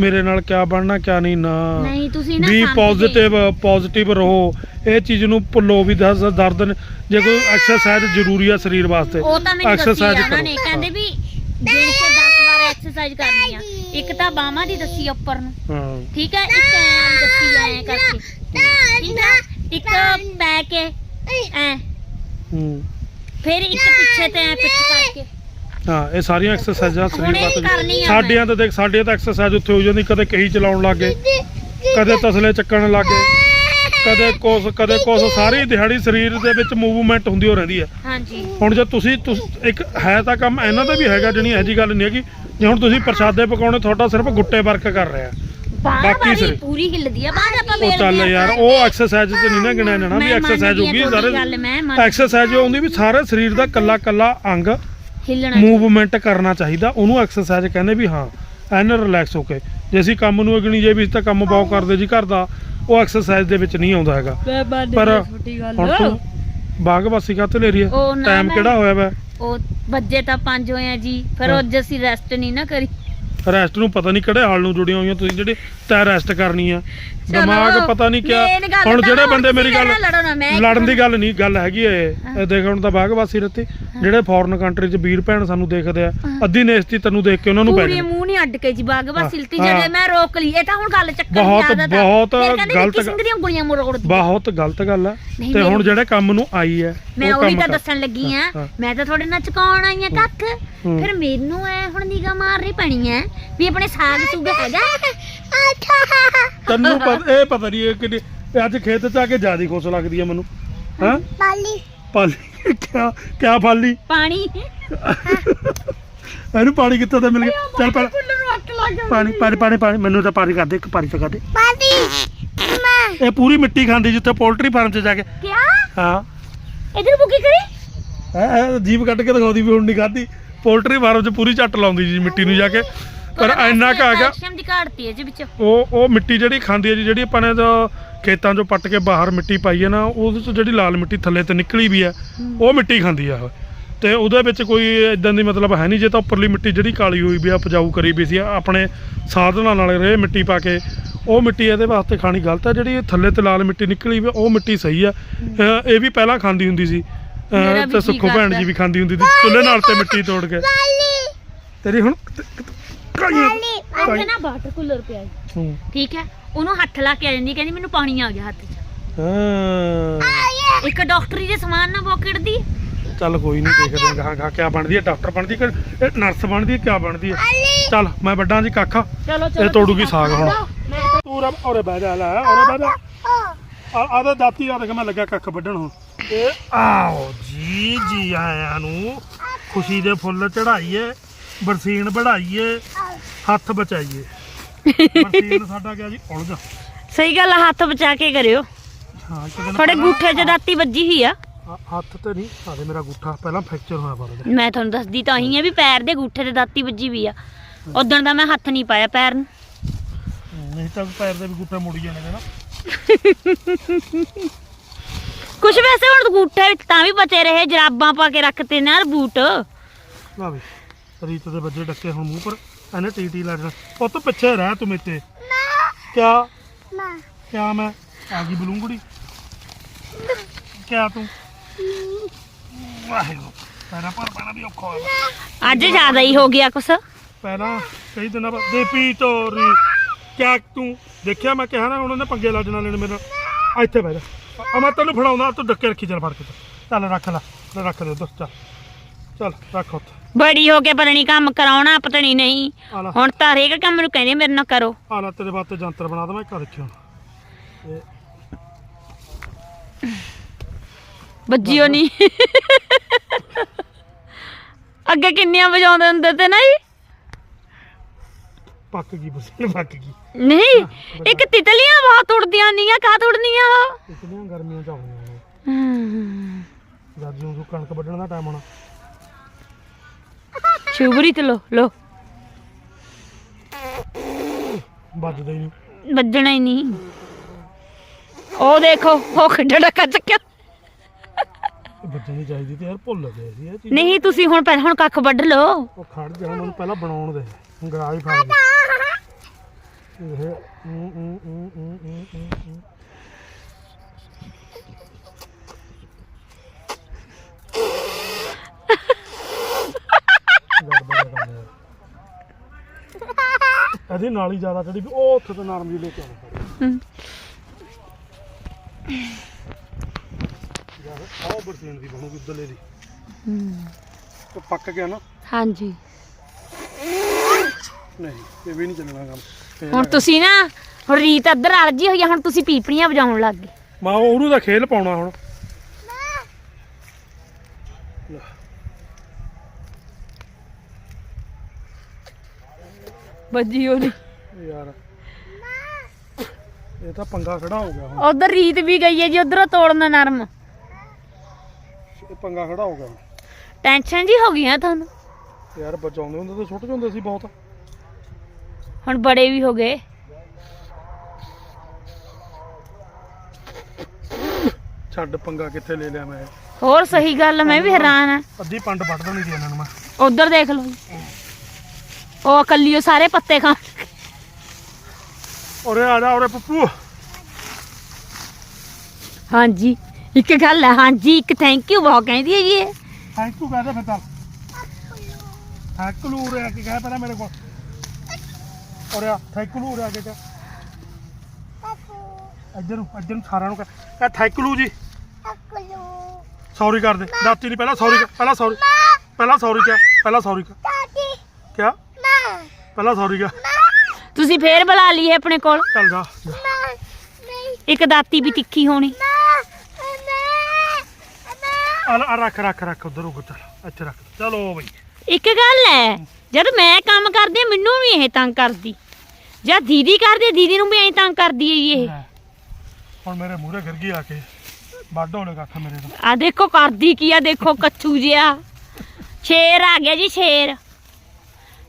ਮੇਰੇ ਨਾਲ ਕਿਆ ਬਣਨਾ ਕਿਆ ਨਹੀਂ ਨਾ। ਨਹੀਂ ਤੁਸੀਂ ਨਾ ਵੀ। ਪੋਜ਼ਿਟਿਵ ਪੋਜ਼ਿਟਿਵ ਰਹੋ। ਇਹ ਚੀਜ਼ ਨੂੰ ਭੁੱਲੋ ਵੀ ਦਰਦ ਜੇ ਕੋਈ ਐਕਸਰਸਾਈਜ਼ ਜ਼ਰੂਰੀ ਆ ਸਰੀਰ ਵਾਸਤੇ। ਉਹ ਤਾਂ ਮੈਨੂੰ ਨੇ ਕਰੋ। ਕਹਿੰਦੇ ਵੀ ਦਿਨ 'ਚ 10 ਵਾਰ ਐਕਸਰਸਾਈਜ਼ ਕਰਨੀ ਆ ਇੱਕ ਤਾਂ ਬਾਹਾਂ ਦੀ ਦੱਸੀ ਉੱਪਰ ਨੂੰ। ਹਾਂ। ਠੀਕ ਹੈ ਇੱਕ ਐਂ ਦੱਸੀ ਐ ਕਰਕੇ। ਠੀਕ ਹੈ ਇੱਕ ਪੈ ਕੇ ਐ। ਹੂੰ। ਫਿਰ ਇੱਕ ਪਿੱਛੇ ਤੇ ਐ ਪਿੱਛੇ ਕਰਕੇ। ਹਾਂ ਇਹ ਸਾਰੀਆਂ ਐਕਸਰਸਾਈਜ਼ਾਂ ਸਰੀਰ ਹੁਣੇ ਹੀ ਕਰਨੀ ਵਾਸਤੇ ਆ ਸਾਡੀਆਂ ਤਾਂ ਦੇਖ ਸਾਡੀਆਂ ਤਾਂ ਐਕਸਰਸਾਈਜ਼ ਉੱਥੇ ਹੋ ਜਾਂਦੀ ਕਦੇ ਕਹੀ ਚਲਾਉਣ ਲੱਗੇ ਕਦੇ ਤਸਲੇ ਚੱਕਣ ਲੱਗੇ ਕਦੇ ਕੁਛ ਕਦੇ ਕੁਛ ਸਾਰੀ ਦਿਹਾੜੀ ਸਰੀਰ ਦੇ ਵਿੱਚ ਮੂਵਮੈਂਟ ਹੁੰਦੀ ਹੋ ਰਹਿੰਦੀ ਹੈ। ਹਾਂਜੀ। ਹੁਣ ਜੇ ਤੁਸੀਂ ਤੁਸ- ਇੱਕ ਹੈ ਤਾਂ ਕੰਮ ਇਹਨਾਂ ਦਾ ਵੀ ਹੈਗਾ ਜਣੀ ਇਹੋ ਜੀ ਗੱਲ ਨਹੀਂ ਹੈਗੀ ਜੇ ਹੁਣ ਤੁਸੀਂ ਪ੍ਰਸ਼ਾਦੇ ਪਕਾਉਣੇ ਤੁਹਾਡਾ ਸਿਰਫ ਗੁੱਟੇ ਵਰਕ ਕਰ ਰਿਹਾ। ਬਾਕੀ ਵਾਲੀ ਸਰੀਰ- ਪੂਰੀ ਹਿੱਲਦੀ ਆ ਬਾਹਰ ਆਪਾਂ ਉਹ ਵੇਲ ਚੱਲ ਦੀਆਂ ਯਾਰ ਉਹ ਐਕਸਰਸਾਈਜ਼ ਤੇ ਨਹੀਂ ਨਾ ਗਿਣਿਆ ਜਾਣਾ ਵੀ ਮੈਂ ਐਕਸਰਸਾਈਜ਼ ਮੰਨਦੀ ਹੋਗੀ ਹਾਂ ਤੁਹਾਡੀ ਗੱਲ, ਸਾਰੇ ਮੈਂ ਮੰਨਦੀ। ਐਕਸਰਸਾਈਜ਼ ਹੁੰਦੀ ਵੀ ਸਾਰੇ ਸਰੀਰ ਦਾ ਕੱਲਾ ਕੱਲਾ ਅੰਗ ਹਿੱਲਣਾ ਮੂਵਮੈਂਟ ਕਰਨਾ ਚਾਹੀਦਾ ਉਹਨੂੰ ਐਕਸਰਸਾਈਜ਼ ਕਹਿੰਦੇ ਵੀ ਹਾਂ ਐਨ ਰਿਲੈਕਸ ਹੋ ਕੇ। ਜੇ ਅਸੀਂ ਕੰਮ ਨੂੰ ਅਗਣੀ ਜੇ ਵੀ ਅਸੀਂ ਤਾਂ ਕੰਮ ਬਹੁਤ ਕਰਦੇ ਜੀ ਘਰ ਦਾ ਉਹ ਐਕਸਰਸਾਈਜ਼ ਦੇ ਵਿੱਚ ਨਹੀਂ ਆਉਂਦਾ ਹੈਗਾ। ਪਰ ਹੁਣ ਤੂੰ ਬਾਗਵਾਸੀ ਕਾ ਲੈ ਰਹੀ ਹੈ ਉਹ ਨਾ ਟਾਈਮ ਕਿਹੜਾ ਹੋਇਆ ਵਾ? ਉਹ ਵੱਜੇ ਤਾਂ 5 ਹੋਏ ਆ ਜੀ ਫਿਰ। ਅੱਜ ਅਸੀਂ ਰੈਸਟ ਨਹੀਂ ਨਾ ਕਰੀ। ਰੈਸਟ ਨੂੰ ਪਤਾ ਨਹੀਂ ਕਿਹੜੇ ਹਾਲ ਨੂੰ ਜੁੜੀਆਂ ਹੋਈਆਂ ਤੁਸੀਂ ਜਿਹੜੇ ਤੈ ਰੈਸਟ ਕਰਨੀ ਆ ਦਿਮਾਗ ਪਤਾ ਨਹੀਂ ਕਿਆ main ਗੱਲ ਹੁਣ ਤਾਂ ਜਿਹੜੇ ਬੰਦੇ ਮੇਰੀ ਗੱਲ ਤੁਸੀਂ ਲੜੋ ਨਾ, ਮੈਂ ਇੱਕ ਲੜਨ ਦੀ ਗੱਲ ਨਹੀਂ ਗੱਲ ਹੈਗੀ ਇਹ ਇਹ ਦੇਖ ਹੁਣ ਤਾਂ ਬਾਗਵਾਸੀ ਰੱਤੀ ਜਿਹੜੇ ਫੋਰਨ ਕੰਟਰੀ 'ਚ ਵੀਰ ਭੈਣ ਸਾਨੂੰ ਦੇਖਦੇ ਆ। ਅੱਧੀ ਨੇਸਤੀ ਤੈਨੂੰ ਦੇਖ ਕੇ ਉਹਨਾਂ ਨੂੰ ਪੈ ਪੂਰੀ ਮੂੰਹ ਨਹੀਂ ਅੱਡ ਕੇ ਜੀ ਬਾਗ ਹਾਂ, ਬਸਿਲਤੀ ਹਾਂ। ਜਿਹੜੇ ਮੈਂ ਰੋਕ ਲਈ ਇਹ ਤਾਂ ਹੁਣ ਗੱਲ ਚੱਕਰ ਬਹੁਤ- ਤਾਂ। ਬਹੁਤ ਫਿਰ ਕਹਿੰਦੇ ਗਲਤ ਵਿੱਕੀ ਸਿੰਘ ਦੀਆਂ ਉਂਗਲੀਆਂ ਮੋੜ। ਬਹੁਤ ਗਲਤ ਗੱਲ ਆ ਨਹੀਂ, ਤੇ ਹੁਣ ਜਿਹੜੇ ਕੰਮ ਨੂੰ ਆਈ ਹੈ ਮੈਂ ਉਹ ਉਹੀ ਕੰਮ ਤਾਂ ਕਰ। ਦੱਸਣ ਲੱਗੀ ਆ ਹਾਂ। ਮੈਂ ਤਾਂ ਤੁਹਾਡੇ ਨਾਲ ਚਕਾਉਣ ਆਈ ਆ ਕੱਖ ਹੂੰ। ਫਿਰ ਮੈਨੂੰ ਐ ਹੁਣ ਨਿਗਾ ਮਾਰਨੀ ਪੈਣੀ ਐ ਵੀ ਆਪਣੇ ਸਾਗ ਸੁਗ ਹੈਗਾ ਤੈਨੂੰ ਪਤਾ ਇਹ ਪਤਾ ਨਹੀਂ ਇਹ ਅੱਜ ਖੇਤ 'ਚ ਆ ਕੇ ਜ਼ਿਆਦਾ ਖੁਸ਼ ਲੱਗਦੀ ਹੈ ਮੈਨੂੰ। ਹਾਂ? ਪਾਲੀ। ਪਾਲੀ? ਕਿਆ ਕਿਆ ਫਾਲੀ ਪਾਣੀ। ਇਹਨੂੰ ਪਾਣੀ ਕਿੱਥੋਂ ਤੇ ਮਿਲ ਗਿਆ? ਚੱਲ ਗਿਆ ਪਾਣੀ ਪਾਣੀ ਪਾਣੀ ਪਾਣੀ ਮੈਨੂੰ ਤਾਂ ਪਾਣੀ ਕਰ ਦੇ ਇੱਕ ਪਾਣੀ ਤਾਂ ਕਰ ਦੇ ਪਾਣੀ ਮੈਂ ਇਹ ਪੂਰੀ ਮਿੱਟੀ ਖਾਂਦੀ ਜਿੱਥੇ ਪੋਲਟਰੀ ਫਾਰਮ 'ਚ ਜਾ ਕੇ। ਕਿਆ? ਹਾਂ। ਇਧਰ ਬੁੱਕੀ ਕਰੀ? ਜੀਭ ਕੱਢ ਕੇ ਦਿਖਾਉਂਦੀ ਵੀ ਹੁਣ ਨਹੀਂ ਖਾਦੀ ਪੋਲਟਰੀ ਫਾਰਮ 'ਚ ਪੂਰੀ ਝੱਟ ਲਾਉਂਦੀ ਜੀ ਮਿੱਟੀ ਨੂੰ ਜਾ ਕੇ। ਪਰ ਇੰਨਾ ਕੁ ਆ ਗਿਆ ਕੈਲਸ਼ੀਅਮ ਦੀ ਘਾਟਤੀ ਹੈ ਜੀ ਵਿੱਚ। ਉਹ ਉਹ ਮਿੱਟੀ ਜਿਹੜੀ ਖਾਂਦੀ ਹੈ ਜੀ ਜਿਹੜੀ ਆਪਾਂ ਨੇ ਤਾਂ ਖੇਤਾਂ 'ਚੋਂ ਪੱਟ ਕੇ ਬਾਹਰ ਮਿੱਟੀ ਪਾਈ ਹੈ ਨਾ ਉਹਦੇ 'ਚ ਜਿਹੜੀ ਲਾਲ ਮਿੱਟੀ ਥੱਲੇ ਤੇ ਨਿਕਲੀ ਵੀ ਹੈ ਉਹ ਮਿੱਟੀ ਖਾਂਦੀ ਆ। ਉਹ ਤੇ ਉਹਦੇ ਵਿੱਚ ਕੋਈ ਇਦਾਂ ਦੀ ਮਤਲਬ ਹੈ ਨਹੀਂ ਜੇ ਤਾਂ ਉੱਪਰਲੀ ਮਿੱਟੀ ਜਿਹੜੀ ਕਾਲੀ ਹੋਈ ਵੀ ਆ ਉਪਜਾਊ ਕਰੀ ਵੀ ਸੀ ਆਪਣੇ ਸਾਧਨਾਂ ਨਾਲ ਰੇ ਮਿੱਟੀ ਪਾ ਕੇ ਉਹ ਮਿੱਟੀ ਇਹਦੇ ਵਾਸਤੇ ਖਾਣੀ ਗਲਤ ਹੈ ਜਿਹੜੀ ਥੱਲੇ ਤੇ ਲਾਲ ਮਿੱਟੀ ਨਿਕਲੀ ਵੀ ਉਹ ਮਿੱਟੀ ਸਹੀ ਆ। ਇਹ ਵੀ ਪਹਿਲਾਂ ਖਾਂਦੀ ਹੁੰਦੀ ਸੀ। ਮੇਰਾ ਵੀ ਤੇ ਜੀ ਸੁੱਖੋ ਭੈਣ ਕਰਦਾ। ਜੀ ਵੀ ਖਾਂਦੀ ਹੁੰਦੀ ਸੀ ਚੁੱਲ੍ਹੇ ਨਾਲ ਤੇ ਮਿੱਟੀ ਤੋੜ ਕੇ। ਤੇਰੀ ਹੁਣ ਕਾਈਆਂ ਇੱਥੇ ਨਾ ਵਾਟਰ ਕੂਲਰ ਪਿਆ ਹੈ, ਹੂੰ। ਠੀਕ ਹੈ? ਉਹਨੂੰ ਹੱਥ ਲਾ ਕੇ ਆ ਜਾਂਦੀ ਕਹਿੰਦੀ ਮੈਨੂੰ ਪਾਣੀ ਆ ਗਿਆ ਹੱਥ 'ਚ। ਹਾਂ। ਇੱਕ ਡਾਕਟਰੀ ਦੇ ਸਮਾਨ ਨਾ ਪੋਕਟ ਦੀ ਚੱਲ ਕੋਈ ਨਹੀਂ ਦੇਖਦੇ ਹਾਂ ਗਾਹਾਂ ਗਾਹਾਂ ਕਿਆ ਬਣਦੀ ਹੈ ਡਾਕਟਰ ਬਣਦੀ ਹੈ ਕਿ ਇਹ ਨਰਸ ਬਣਦੀ ਹੈ ਕਿਆ ਬਣਦੀ ਹੈ। ਚੱਲ ਮੈਂ ਵੱਡਾਂ ਜੀ ਕਾਖਾ। ਚਲੋ ਇਹ ਤੋੜੂਗੀ ਸਾਗ ਹੁਣ। ਤੂੰ ਰ ਔਰੇ ਬਹਿ ਜਾ ਲੈ ਔਰੇ ਬਹਿ ਜਾ। ਆ ਆ ਤਾਂ ਦਾਤੀ ਆ ਦੇਖ ਮੈਂ ਲੱਗਾ ਕੱਖ ਵੱਢਣ ਹੁਣ। ਇਹ ਆਓ ਜੀ ਜੀ ਆਇਆਂ ਨੂੰ ਖੁਸ਼ੀ ਦੇ ਫੁੱਲ ਚੜਾਈਏ ਬਰਸੀਨ ਵੜਾਈਏ ਹੱਥ ਬਚਾਈਏ। ਬਰਸੀਨ ਸਾਡਾ ਗਿਆ ਜੀ ਉਲਝ ਸਹੀ ਗੱਲ ਆ ਹੱਥ ਬਚਾ ਕੇ ਕਰਿਓ। ਹਾਂ ਇੱਕ ਦਿਨ ਤੁਹਾਡੇ ਪਹਿਲਾਂ- ਗੂਠੇ 'ਚ ਦਾਤੀ ਵੱਜੀ ਹੀ ਆ। ਹਾਂ, ਹੱਥ ਤੇ ਨਹੀਂ ਆਦੇ ਮੇਰਾ ਗੁੱਠਾ ਪਹਿਲਾਂ ਫ੍ਰੈਕਚਰ ਹੋਇਆ ਬਾਰੇ ਮੈਂ ਤੁਹਾਨੂੰ ਦੱਸਦੀ ਤਾਂ ਹੀ ਆ ਵੀ ਪੈਰ ਦੇ ਗੂਠੇ ਤੇ ਦਾਤੀ ਵੱਜੀ ਵੀ ਆ। ਉਦੋਂ ਦਾ ਮੈਂ ਹੱਥ ਨਹੀਂ ਪਾਇਆ ਪੈਰ ਨੂੰ। ਨਹੀਂ ਤਾਂ ਪੈਰ ਦੇ ਵੀ ਗੁੱਟੇ ਮੁੜੀ ਜਾਣੇ ਨੇ ਨਾ। ਕੁਛ ਵੈਸੇ ਹੁਣ ਗੂਠੇ ਵਿੱਚ ਤਾਂ ਵੀ ਬਚੇ ਰਹੇ ਜਰਾਬਾਂ ਪਾ ਕੇ ਰੱਖਤੇ ਨੇ ਯਾਰ ਬੂਟ। ਲਾ ਵੀ ਰੀਤ ਦੇ ਵੱਜੇ ਡੱਕੇ ਹੁਣ ਮੂੰਹ ਪਰ ਇਹਨੇ ਟੀਟੀ ਲਾ ਦੇਣਾ। ਉਹ ਤੋਂ ਪਿੱਛੇ ਰਹਿ ਤੂੰ ਮੇਤੇ। ਕਿਆ? ਕਿਆ ਮੈਂ? ਆ ਗਈ ਬਲੂੰਗੜੀ। ਕਿਆ ਤੂੰ? ਵਾਹਿਗੁਰੂ ਪਹਿਲਾਂ ਪਰ ਪੈਣਾ ਵੀ ਔਖਾ ਹੋਇਆ। ਅੱਜ ਜ਼ਿਆਦਾ ਹੀ ਹੋ ਗਿਆ ਕੁਛ। ਪਹਿਲਾਂ ਕਈ ਦਿਨਾਂ ਬਾਅਦ। ਦੇਪੀ ਤੋਰੀ ਕਿਆ ਤੂੰ? ਦੇਖਿਆ ਮੈਂ ਕਿਹਾ ਨਾ ਉਹਨਾਂ ਨੇ ਪੰਗੇ ਲੱਜਣਾ ਲੈਣ ਮੇਰੇ ਨਾਲ। ਇੱਥੇ ਬਹਿ ਜਾ। ਆ ਮੈਂ ਤੈਨੂੰ ਫੜਾਉਂਦਾ ਤੂੰ ਡੱਕੇ ਰੱਖੀ ਚੱਲ ਫੜ ਕੇ ਚੱਲ। ਰੱਖ ਲੈ ਲੈ ਰੱਖ ਦੇ ਉਧਰ ਚੱਲ। ਚੱਲ ਰੱਖ ਉੱਥੇ। ਬੜੀ ਹੋ ਕੇ ਪਤਾ ਨਹੀਂ ਕੰਮ ਕਰਾਉਣਾ ਪਤਾ ਨਹੀਂ ਨਹੀਂ। ਆ ਲੈ। ਹੁਣ ਤਾਂ ਹਰੇਕ ਕੰਮ ਨੂੰ ਕਹਿੰਦੇ ਮੇਰੇ ਨਾਲ ਕਰੋ। ਆ ਲੈ ਤੇਰੇ ਵਾਸਤੇ ਜੰਤਰ ਬਣਾ ਦਵਾਂ ਇੱਕ ਆ ਵੱਜਿਓ ਨਹੀਂ ਅੱਗੇ ਕਿੰਨੀਆਂ ਵਜਾਉਂਦੇ ਹੁੰਦੇ ਤੇ ਨਾ ਜੀ ਪੱਕ ਗਈ ਬਸ ਪੱਕ ਗਈ। ਨਹੀਂ ਇੱਕ ਤਿਤਲੀਆਂ ਬਹੁਤ ਉੜਦੀਆਂ ਨੀਆਂ ਕਾ ਉੜਨੀਆਂ ਉਹ? ਇਤਨੀਆਂ ਗਰਮੀਆਂ ਚ ਆਉਣੀਆਂ ਨੇ। ਹਮ, ਜਦ ਤੂੰ ਕਣਕ ਵੱਢਣ ਦਾ ਟਾਈਮ ਆਉਣਾ ਸ਼ੁਭਰੀ ਤੇ ਲੋ ਲੋ। ਵੱਜਦਾ ਹੀ ਨਹੀਂ। ਵੱਜਣਾ ਹੀ ਨਹੀਂ। ਉਹ ਦੇਖੋ ਉਹ ਕਿੱਡਾ ਡੱਕਾ ਚੱਕਿਆ। ਇਹ ਵੱਜਣੀ ਚਾਹੀਦੀ ਤੇ ਯਾਰ ਭੁੱਲ ਗਏ ਸੀ ਇਹ ਚੀਜ਼। ਨਹੀਂ ਤੁਸੀਂ ਹੁਣ ਪਹਿਲਾਂ ਹੁਣ ਕੱਖ ਵੱਢ ਲਓ। ਉਹ ਖੜ ਜਾ ਮੈਨੂੰ ਪਹਿਲਾਂ ਬਣਾਉਣ ਦੇ। ਗਰਾਜ ਫੜ ਦੇ। ਹੈ। ਇਹਦੀ ਨਾਲੀ ਜ਼ਿਆਦਾ ਚੜੀ ਵੀ ਉਹ ਉੱਥੇ ਤੋਂ ਨਰਮ ਜੀ ਲੈ ਕੇ ਹਮ। ਯਾਰ ਆਹ ਬਰਸੀਨ ਦੀ ਬਣੂਗੀ ਉਦਲੇ ਦੀ। ਤੇ ਪੱਕ ਗਿਆ ਨਾ? ਹਾਂਜੀ। ਨਹੀਂ ਇਹ ਵੀ ਨਹੀਂ ਚੱਲਣਾ ਕੰਮ। ਹੁਣ ਤੁਸੀਂ ਨਾ ਹੁਣ ਰੀਤ ਅੱਧਰ ਅਲਜੀ ਹੋਈ ਆ ਹੁਣ ਤੁਸੀਂ ਪੀਪਣੀਆਂ ਵਜਾਉਣ ਲੱਗ ਗਏ। ਮੈਂ ਉਹਨੂੰ ਤਾਂ ਖੇਲ ਪਾਉਣਾ ਹੁਣ। ਵੱਜੀ ਉਹ ਨਹੀਂ। ਯਾਰ ਇਹ ਤਾਂ ਪੰਗਾ ਖੜਾ ਹੋ ਗਿਆ ਹੁਣ। ਉਧਰ ਰੀਤ ਵੀ ਗਈ ਹੈ ਜੀ ਉਧਰੋਂ ਤੋੜਨਾ ਨਰਮ। ਇਹ ਪੰਗਾ ਖੜਾ ਹੋ ਗਿਆ ਟੈਨਸ਼ਨ ਜੀ ਹੋ ਗਈ ਆ ਤੁਹਾਨੂੰ। ਯਾਰ ਬਚਾਉਂਦੇ ਹੁੰਦੇ ਤਾਂ ਛੁੱਟ ਜਾਂਦੇ ਸੀ ਬਹੁਤ। ਹੁਣ ਬੜੇ ਵੀ ਹੋ ਗਏ। ਛੱਡ ਪੰਗਾ ਕਿੱਥੇ ਲੈ ਲਿਆ ਮੈਂ? ਹੋਰ ਸਹੀ ਗੱਲ ਮੈਂ ਵੀ ਹੈਰਾਨ ਆ। ਅੱਧੀ ਪੰਡ ਵੱਢ ਦੇਣੀ ਸੀ ਇਹਨਾਂ ਨੂੰ ਮੈਂ। ਉਧਰ ਦੇਖ ਲਓ। ਉਹ ਇਕੱਲੀ ਉਹ ਸਾਰੇ ਪੱਤੇ ਖਾਣ। ਉਰੇ ਆ ਜਾ ਉਰੇ ਪੱਪੂ। ਹਾਂਜੀ ਇੱਕ ਗੱਲ ਹੈ ਹਾਂਜੀ ਇੱਕ ਥੈਂਕ ਯੂ ਬਹੁਤ ਕਹਿੰਦੀ ਹੈ ਜੀ ਇਹ ਥੈਂਕ ਯੂ ਕਹਦੇ ਫਿਰ ਤਾਂ। ਥੈਂਕ ਯੂ ਉਰੇ ਆ ਕੇ ਕਹਿ ਪਹਿਲਾਂ ਮੇਰੇ ਕੋਲ। ਉਰੇ ਆ ਥੈਂਕ ਯੂ ਉਰੇ ਆ ਕੇ ਕਹਿ ਇੱਧਰ ਨੂੰ ਇੱਧਰ ਨੂੰ ਸਾਰਿਆਂ ਨੂੰ ਕਹਿ ਥੈਂਕ ਯੂ ਜੀ। ਸੌਰੀ ਕਰ ਦੇ ਦਾਤੀ ਨਹੀਂ ਪਹਿਲਾਂ ਸੌਰੀ ਪਹਿਲਾਂ ਸੌਰੀ ਪਹਿਲਾਂ ਸੌਰੀ ਕਿਆ ਪਹਿਲਾਂ ਸੌਰੀ ਕਿਆ? ਕਿਆ ਪਹਿਲਾਂ ਸੌਰੀ ਕਿਆ ਤੁਸੀਂ ਫੇਰ ਬੁਲਾ ਲਈ ਹੈ ਆਪਣੇ ਕੋਲ। ਚੱਲ ਜਾ ਜਾ। ਇੱਕ ਦਾਤੀ ਵੀ ਤਿੱਖੀ ਹੋਣੀ। ਆ ਲੈ, ਆ ਰੱਖ ਰੱਖ ਰੱਖ ਉਧਰ ਉਹ ਚੱਲ ਇੱਥੇ ਰੱਖ। ਚਲੋ ਬਈ। ਇੱਕ ਗੱਲ ਹੈ ਜਦ ਮੈਂ ਕੰਮ ਕਰਦੀ ਮੈਨੂੰ ਵੀ ਇਹ ਤੰਗ ਕਰਦੀ। ਜਦ ਦੀਦੀ ਕਰਦੀ ਦੀਦੀ ਨੂੰ ਵੀ ਐਂ ਤੰਗ ਕਰਦੀ ਹੈ ਇਹ। ਲੈ। ਹੁਣ ਮੇਰੇ ਮੂਹਰੇ ਗਿਰ ਗਈ ਆ ਕੇ। ਵੱਢ ਹੋਲੇ ਕੱਖ ਮੇਰੇ ਤੋਂ। ਆ ਦੇਖੋ ਕਰਦੀ ਕੀ ਆ ਦੇਖੋ ਕੱਛੂ ਜਿਹਾ। ਸ਼ੇਰ ਆ ਗਿਆ ਜੀ ਸ਼ੇਰ।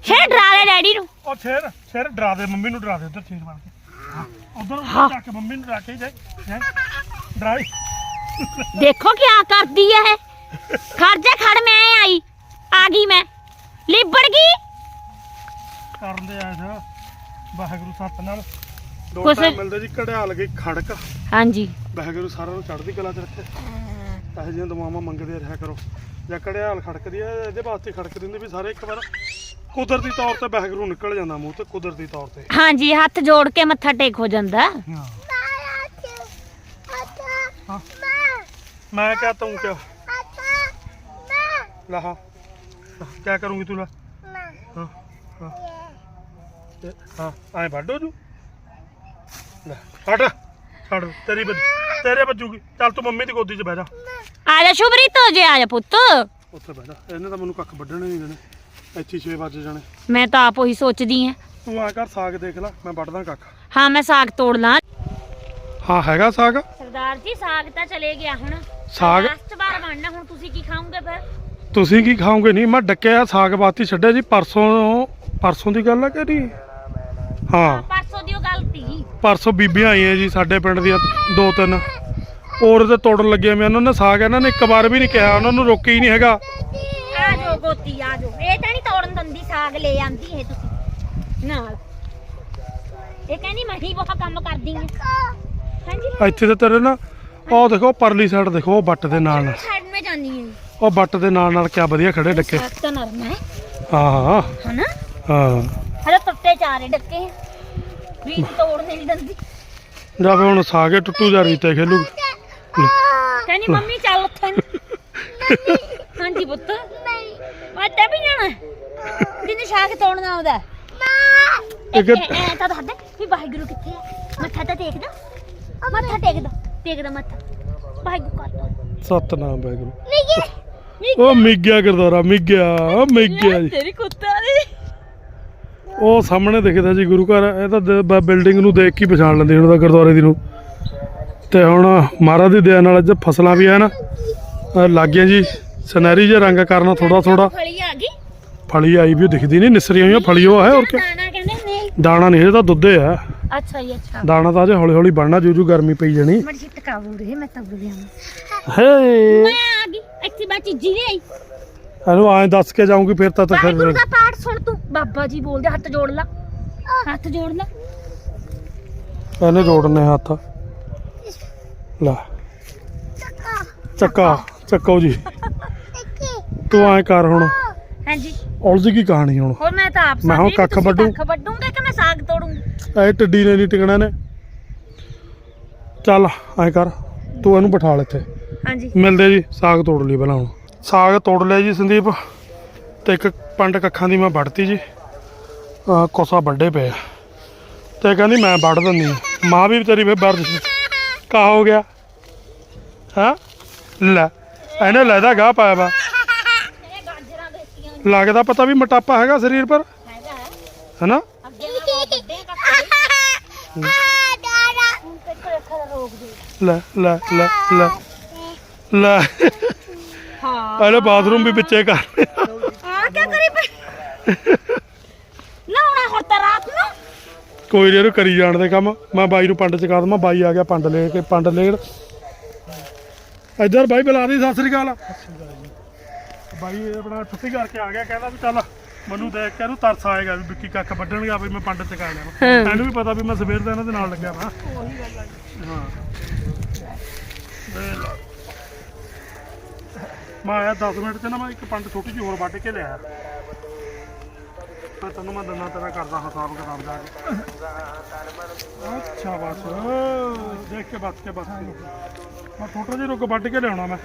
ਸ਼ੇਰ ਡਰਾ ਲੈ ਡੈਡੀ ਨੂੰ। ਉਹ ਛੇਰ ਛੇਰ ਡਰਾ ਦੇ ਮੰਮੀ ਨੂੰ ਡਰਾ ਦੇ ਉਧਰ ਛੇਰ ਬਣ ਕੇ। ਉਧਰ ਹਾਂ। ਉਧਰ ਜਾ ਕੇ ਮੰਮੀ ਨੂੰ ਡਰਾ ਕੇ ਜਾਏ ਜਾਏ ਡਰਾਈ। ਦੇਖੋ ਕੀ ਕਰਦੀ ਹੈ ਇਹ। ਖੜ ਜਾ ਖੜ ਮੈਂ ਆਈ। ਆ ਗਈ ਮੈਂ। ਲਿਬੜ ਗਈ? ਕਰਨ ਦੇ ਆਇਆ ਸੀ ਵਾਹਿਗੁਰੂ ਸੱਤ ਨਾਲ। ਦੋ ਕੁਛ- ਟਾਈਮ ਮਿਲਦੇ ਜੀ ਕੜਿਆਲ ਗਈ ਖੜਕ। ਹਾਂਜੀ। ਵਾਹਿਗੁਰੂ ਸਾਰਿਆਂ ਨੂੰ ਚੜ੍ਹਦੀ ਕਲਾ ਚ ਰੱਖੇ। ਇਹੋ ਜਿਹੀਆਂ ਦੁਆਵਾਂ ਮੰਗਦੇ ਰਿਹਾ ਕਰੋ। ਜਾਂ ਕੜਿਆਲ ਖੜਕਦੀ ਹੈ ਇਹਦੇ ਵਾਸਤੇ ਖੜਕਦੀ ਹੁੰਦੀ ਵੀ ਸਾਰੇ ਇੱਕ ਵਾਰ ਕੁਦਰਤੀ ਤੌਰ ਤੇ ਵਾਹਿਗੁਰੂ ਨਿਕਲ ਜਾਂਦਾ ਮੂੰਹ ਤੇ ਕੁਦਰਤੀ ਤੌਰ ਤੇ। ਹਾਂਜੀ ਹੱਥ ਜੋੜ ਕੇ ਮੱਥਾ ਟੇਕ ਹੋ ਜਾਂਦਾ। ਹਾਂ। ਹਾਂ। ਮੈਂ ਕਿਹਾ ਤੂੰ ਕਿਆ ਲਾ ਹਾਂ ਕਿਆ ਕਰੂੰਗੀ ਤੂੰ ਲਾ? ਹਾਂ ਹਾਂ। ਤੇ- ਹਾਂ ਐ ਵੱਡੋ ਜੂ ਲੈ ਹਟ ਛੱਡ ਤੇਰੀ ਵੱਜ ਤੇਰੇ ਵੱਜੂਗੀ। ਚੱਲ ਤੂੰ ਮੰਮੀ ਦੀ ਗੋਦੀ 'ਚ ਬਹਿ ਜਾ। ਆ ਜਾ ਸ਼ੁਭਰੀਤ ਹੋ ਜੇ ਆ ਜਾ ਪੁੱਤ। ਉੱਥੇ ਬਹਿ ਜਾ। ਇਹਨੇ ਤਾਂ ਮੈਨੂੰ ਕੱਖ ਵੱਢਣੇ ਨਹੀਂ ਦੇਣੇ। ਇੱਥੇ 6 ਵਜੇ ਜਾਣੇ। ਮੈਂ ਤਾਂ ਆਪ ਉਹੀ ਸੋਚਦੀ ਆ। ਤੂੰ ਆ ਕਰ ਸਾਗ ਦੇਖ ਲੈ ਮੈਂ ਵੱਢਦਾ ਕੱਖ। ਹਾਂ ਮੈਂ ਸਾਗ ਤੋੜ ਲਾਂ। ਹਾਂ ਹੈਗਾ ਸਾਗ? ਸਰਦਾਰ ਜੀ ਸਾਗ ਤਾਂ ਚਲੇ ਗਿਆ ਹੁਣ। ਸਾਗ? ਲਾਸਟ ਵਾਰ ਬਣਨਾ ਹੁਣ ਤੁਸੀਂ ਕੀ ਖਾਓਗੇ ਫਿਰ? ਤੁਸੀਂ ਕੀ ਖਾਓਗੇ? ਨਹੀਂ ਮੈਂ ਡੱਕਿਆ ਸਾਗ ਬਾਤੀ ਛੱਡਿਆ ਜੀ। ਪਰਸੋਂ ਪਰਸੋਂ ਦੀ ਗੱਲ ਹੈ ਕਿ ਨਹੀਂ? ਹਾਂ। ਪਰਸੋਂ ਦੀ ਉਹ ਗੱਲ ਤੀ। ਪਰਸੋਂ ਬੀਬੀਆਂ ਆਈਆਂ ਜੀ ਸਾਡੇ ਪਿੰਡ ਦੀਆਂ ਦੋ ਤਿੰਨ। ਔਰ ਤੇ ਤੋੜਨ ਲੱਗੇ ਮੈਂ ਉਹਨਾਂ ਨੇ ਸਾਗ ਇਹਨਾਂ ਨੇ ਇੱਕ ਵਾਰ ਵੀ ਨਹੀਂ ਕਿਹਾ ਉਹਨਾਂ ਨੂੰ ਰੋਕਿਆ ਹੀ ਨਹੀਂ ਹੈਗਾ। ਆ ਜਾਓ ਗੋਤੀ ਆ ਜਾਓ। ਇਹ ਤਾਂ ਨਹੀਂ ਤੋੜਨ ਦਿੰਦੀ ਸਾਗ ਲੈ ਆਂਦੀ ਇਹ ਤੁਸੀਂ। ਨਾਲ। ਇਹ ਕਹਿੰਦੀ ਮੈਂ ਹੀ ਬਹੁਤ ਕੰਮ ਕਰਦੀ ਹਾਂ। ਹਾਂਜੀ ਇੱਥੇ ਤੇ ਤੇਰੇ ਨਾ ਉਹ ਦੇਖੋ ਪਰਲੀ ਸਾਈਡ ਦੇਖੋ ਉਹ ਬੱਟ ਦੇ ਨਾਲ। ਨਾਲ ਸਾਈਡ ਮੈਂ ਜਾਨੀ ਹਾਂ। ਉਹ ਬੱਟ ਦੇ ਨਾਲ ਨਾਲ ਕਿਆ ਵਧੀਆ ਖੜੇ ਡੱਕੇ। ਸਾਗ ਤਾਂ ਨਰਮ ਹੈ। ਹਾਂ ਹਾਂ। ਹਨਾ? ਹਾਂ। ਹਲੇ ਟੁੱਟੇ ਚਾਰੇ ਡੱਕੇ। ਵੀ ਤੋੜ ਨਹੀਂ ਦਿੰਦੀ। ਜਾ ਫੇ ਹੁਣ ਸਾਗੇ ਟੁੱਟੂ ਜਾ ਰੀਤੇ ਖੇਲੂ। ਕਹਿੰਦੀ ਮੰਮੀ ਚੱਲ ਉੱਥੇ। ਨੂੰ। ਹਾਂਜੀ ਪੁੱਤ। ਵਾਟਾ ਵੀ ਜਾਣਾ ਤੋੜਨਾ ਆਉਂਦਾ। ਇੱਕ ਐ ਤਾਂ ਦੱਸ ਦੇ ਵੀ ਵਾਹਿਗੁਰੂ ਕਿੱਥੇ ਆ। ਮੱਥਾ ਤਾਂ ਟੇਕਦਾ ਮੱਥਾ ਵਾਹਿਗੁਰੂ ਕਰਦਾ ਸਤਨਾਮ ਵਾਹਿਗੁਰੂ। ਉਹ ਮਿੱਗਿਆ ਗੁਰਦੁਆਰਾ ਮਿੱਗਿਆ ਉਹ ਮਿੱਗਿਆ ਜੀ। ਤੇਰੀ ਕੁੱਤਾ ਦੀ। ਉਹ ਸਾਹਮਣੇ ਦਿਖਦਾ ਜੀ ਗੁਰੂ ਘਰ ਇਹ ਤਾਂ ਬਿਲਡਿੰਗ ਨੂੰ ਦੇਖ ਕੇ ਹੀ ਪਛਾਣ ਲੈਂਦੇ ਹੁਣ ਤਾਂ ਗੁਰਦੁਆਰੇ ਦੀ ਨੂੰ। ਤੇ ਹੁਣ ਮਹਾਰਾਜ ਦੀ ਦਇਆ ਨਾਲ ਅੱਜ ਫਸਲਾਂ ਵੀ ਹਨ ਲੱਗ ਗਈਆਂ ਜੀ। ਸੁਨਹਿਰੀ ਜਿਹਾ ਰੰਗ ਕਰਨਾ ਥੋੜਾ ਥੋੜਾ ਫਲੀ ਆ ਗਈ। ਫਲੀ ਆਈ ਵੀ ਦਿਖਦੀ ਨਹੀਂ ਨਿਸਰੀਆਂ ਹੋਈਆਂ ਫਲੀ ਉਹ ਹੈ ਹੋਰ ਕੀ ਦਾਣਾ ਕਹਿੰਦੇ ਨਹੀਂ ਦਾਣਾ ਨਹੀਂ ਇਹ ਤਾਂ ਦੁੱਧੇ ਆ ਅੱਛਾ ਜੀ ਅੱਛਾ। ਦਾਣਾ ਤਾਂ ਅਜੇ ਹੌਲੀ ਹੌਲੀ ਬਣਨਾ ਜੂ ਜੂ ਗਰਮੀ ਪਈ ਜਾਣੀ। ਮੜ ਰਹੇ ਮੈਂ ਤਾਂ ਬੁਲਿਆ ਹੇ ਮੈਂ ਆ ਗਈ ਇੱਥੇ ਬਾ ਚੀਜੀ ਨਹੀਂ ਆਈ। ਇਹਨੂੰ ਐਂ ਦੱਸ ਕੇ ਜਾਊਂਗੀ ਫਿਰ ਤਾਂ ਤਾਂ ਵਾਹਿਗੁਰੂ ਫਿਰ ਦਾ ਪਾਠ ਸੁਣ ਤੂੰ। ਬਾਬਾ ਜੀ ਬੋਲਦੇ ਹੱਥ ਜੋੜ ਲਾ। ਹੱਥ ਜੋੜ ਲਾ। ਇਹਨੇ ਜੋੜਨੇ ਹੱਥ। ਲੈ। ਚੱਕਾ। ਚੱਕੋ ਜੀ। ਤੂੰ ਐਂ ਕਰ ਹੁਣ। ਹਾਂਜੀ। ਉਲਝ ਗਈ ਕਹਾਣੀ ਹੁਣ। ਹੋਰ ਮੈਂ ਤਾਂ ਆਪ ਮੈਂ ਹੁਣ ਸਮਝੀ ਵੀ ਕੱਖ ਤੁਸੀਂ ਵੱਢੂ। ਕੱਖ ਵੱਢੂਗੇ ਕਿ ਮੈਂ ਸਾਗ ਤੋੜੂੰਗੀ ਇਹ ਟਿੱਡੀ ਨੇ ਨਹੀਂ ਟਿਕਣਾ ਨੇ ਚੱਲ ਐਂ ਕਰ। ਤੂੰ ਇਹਨੂੰ ਬਿਠਾ ਲੈ ਇੱਥੇ। ਹਾਂਜੀ। ਮਿਲਦੇ ਜੀ ਸਾਗ ਤੋੜ ਲਈ ਪਹਿਲਾਂ ਹੁਣ। ਸਾਗ ਤੋੜ ਲਿਆ ਜੀ ਸੰਦੀਪ ਤੇ ਇੱਕ ਪੰਡ ਕੱਖਾਂ ਦੀ ਮੈਂ ਵੱਢਤੀ ਜੀ। ਆ ਕੋਸਾ ਵੱਡੇ ਪਏ। ਤੇ ਕਹਿੰਦੀ ਮੈਂ ਵੱਢ ਦਿੰਦੀ ਆ। ਮਾਂ ਵੀ ਤੇਰੀ ਫੇਰ ਵਰਜ ਕਾ ਹੋ ਗਿਆ। ਹਾਂ? ਲੈ ਇਹਨੇ ਲੈਦਾ ਗਾਹ ਪਾਇਆ ਵਾ। ਇਹ ਗਾਜਰਾਂ ਦੇਤੀਆਂ ਲੱਗਦਾ ਪਤਾ ਵੀ ਮੋਟਾਪਾ ਹੈਗਾ ਸਰੀਰ ਪਰ। ਹੈਗਾ ਹੈ। ਹੈਨਾ ਲੈ ਲੈ ਲੈ ਲੈ। ਲੈ। ਹਾਂ। ਇਹਨੇ ਬਾਥਰੂਮ ਵੀ ਵਿੱਚੇ ਕਰ। ਲਿਆ। ਆ ਕੀ ਕਰੀ ਪਈ? ਨਹਾਉਣਾ ਹੁਣ ਤਾਂ ਰਾਤ ਨੂੰ। ਕੋਈ ਨੀ ਇਹਨੂੰ ਕਰੀ ਜਾਣ ਦੇ ਕੰਮ। ਮੈਂ ਬਾਈ ਨੂੰ ਪੰਡ ਚਕਾ ਦਵਾਂ ਬਾਈ ਆ ਗਿਆ ਪੰਡ ਲੈ ਕੇ ਪੰਡ ਲੈਣ। ਇੱਧਰ ਬਾਈ ਬੁਲਾ ਦੀ ਸਤਿ ਸ੍ਰੀ ਅਕਾਲ। ਬਾਈ ਇਹ ਆਪਣਾ ਛੁੱਟੀ ਕਰਕੇ ਆ ਗਿਆ ਕਹਿੰਦਾ ਵੀ ਚੱਲ ਮੈਨੂੰ ਦੇਖ ਕੇ ਇਹਨੂੰ ਤਰਸ ਆਏਗਾ ਵੀ ਵਿੱਕੀ ਕੱਖ ਵੱਢਣ ਗਿਆ ਵੀ ਮੈਂ ਪੰਡ ਚਕਾ ਲੈਣਾ ਇਹਨੂੰ ਵੀ ਪਤਾ ਵੀ ਮੈਂ ਸਵੇਰ ਦਾ ਇਹਨਾਂ ਦੇ ਨਾਲ ਲੱਗਿਆ ਵਾ। ਹਾਂ। ਮੈਂ ਆਇਆ 10 ਮਿੰਟ ਚ ਨਾ ਮੈਂ ਇੱਕ ਪੰਡ ਛੋਟੀ ਜਿਹੀ ਹੋਰ ਵੱਢ ਕੇ ਲਿਆ ਮੈਂ ਤੈਨੂੰ ਮੈਂ ਦੰਨਾ ਤੇਰਾ ਕਰਦਾ ਹਿਸਾਬ ਕਿਤਾਬ ਜਾ ਕੇ। ਅੱਛਾ ਬਸ। ਦੇਖ ਕੇ ਬਸ ਕੇ ਬਸ ਮੈਂ ਛੋਟਾ ਜਿਹਾ ਰੁੱਕ ਵੱਢ ਕੇ ਲਿਆਉਣਾ ਮੈਂ।